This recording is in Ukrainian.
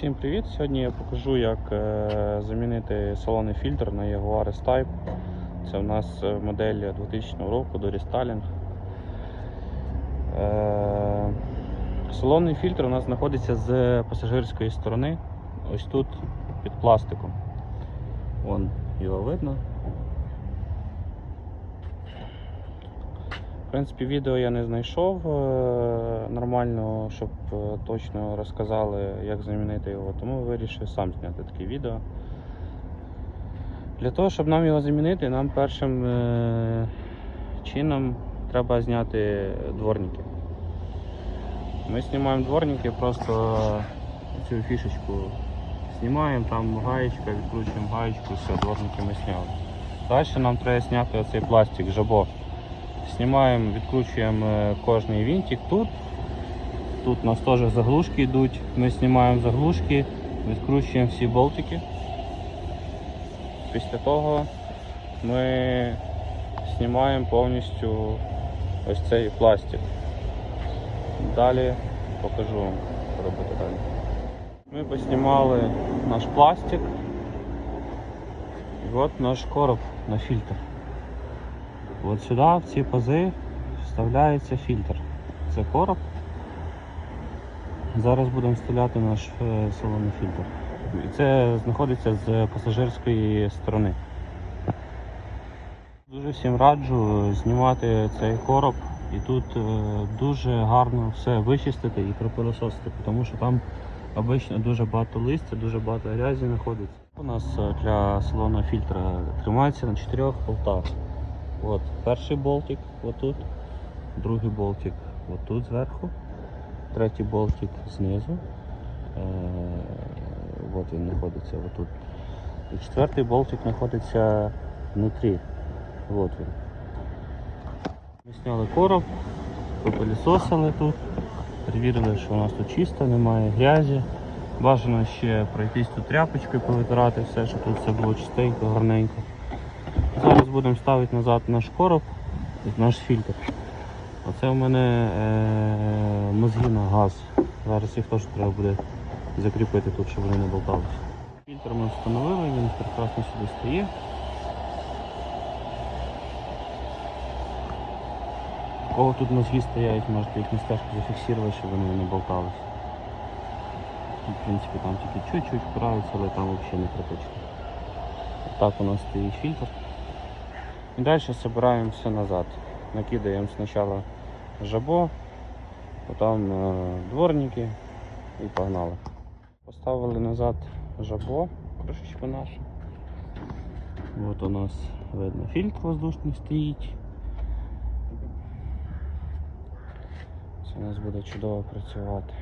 Всім привіт! Сьогодні я покажу, як е, замінити салонний фільтр на Jaguar S-Type. Це у нас е, модель 2000 року до Restyling. Е, салонний фільтр у нас знаходиться з пасажирської сторони, ось тут під пластиком. Вон його видно. В принципі, відео я не знайшов е, нормально, щоб е, точно розказали, як замінити його, тому вирішив сам зняти таке відео. Для того, щоб нам його замінити, нам першим е, чином треба зняти дворники. Ми знімаємо дворники, просто цю фішечку знімаємо, там гаєчка, відкручуємо гаєчку, все, дворники ми зняли. Далі нам треба зняти оцей пластик, жабо. Знімаємо, відкручуємо е, кожний винтик тут. Тут у нас теж заглушки йдуть. Ми знімаємо заглушки, відкручуємо всі болтики. Після того ми знімаємо повністю ось цей пластик. Далі покажу вам, робити далі. Ми поснімали наш пластик. І от наш короб на фільтр. От сюди, в ці пази, вставляється фільтр. Це короб. Зараз будемо вставляти наш е, салонний фільтр. Це знаходиться з пасажирської сторони. Дуже всім раджу знімати цей короб і тут е, дуже гарно все вичистити і пропилососити, тому що там обично дуже багато листя, дуже багато грязі знаходиться. У нас е, для салонного фільтра тримається на чотирьох болтах. От перший болтик отут, другий болтик отут зверху, третій болтик знизу. Е, от він знаходиться отут. І четвертий болтик знаходиться внутрі. От він. Ми зняли короб, попилісосили тут, перевірили, що у нас тут чисто, немає грязі. Бажано ще пройтись тут тряпочкою, повитирати все, щоб тут все було чистенько, гарненько. Зараз будемо ставити назад наш короб, наш фільтр. Оце у мене е, мозги на газ. Зараз їх теж треба буде закріпити тут, щоб вони не болталися. Фільтр ми встановили, він прекрасно сюди стає. У кого тут мозги стоять, можете їх на зафіксувати, щоб вони не болталися. В принципі, там тільки чуть-чуть впираються, але там взагалі не критично. Так у нас стоїть фільтр. И дальше собираем все назад. Накидаем сначала жабо, потом э, дворники и погнали. Поставили назад жабо, крышечку нашу. Вот у нас видно фільтр воздушний стоїть. Це у нас буде чудово працювати.